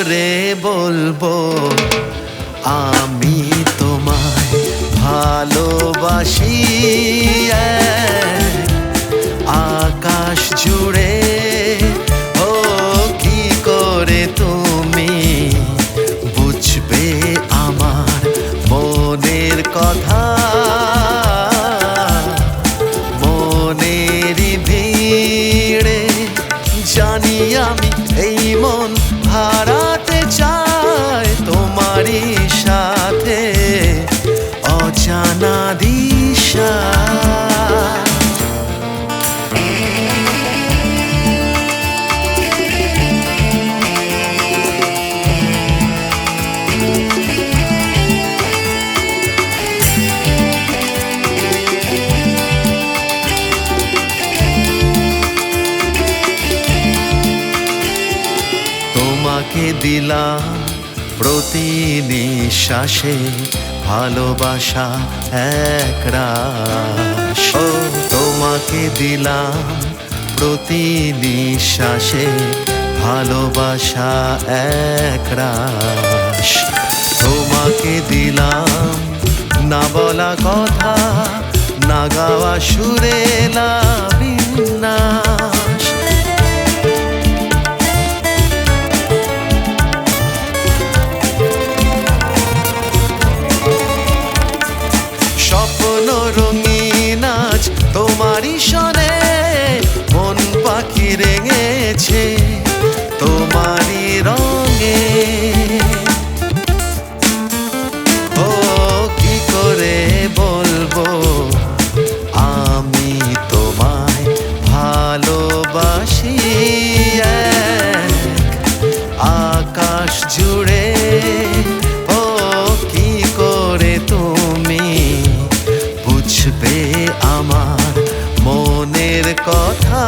করে বলব, আমি তোমায় ভালোবাসি। আকাশ জুড়ে, ও কি করে তুমি বুঝবে আমার মনের কথা? তোমারই সাথে অজানা দিশা। তোমাকে দিলাম প্রতি নিঃশ্বাসে ভালোবাসা এক ও, তোমাকে দিলাম প্রতি নিঃশ্বাসে ভালোবাসা এক তোমাকে দিলাম না বলা কথা, না গাওয়া সুরেলা তোমারই সনে মন পাখি রেঙেছে, তোমারই রঙে। ও, কি করে বলব? আমি তোমায় ভালোবাসি আকাশ জুড়ে। ও করে তুমি বুঝবে আমার মনের কথা।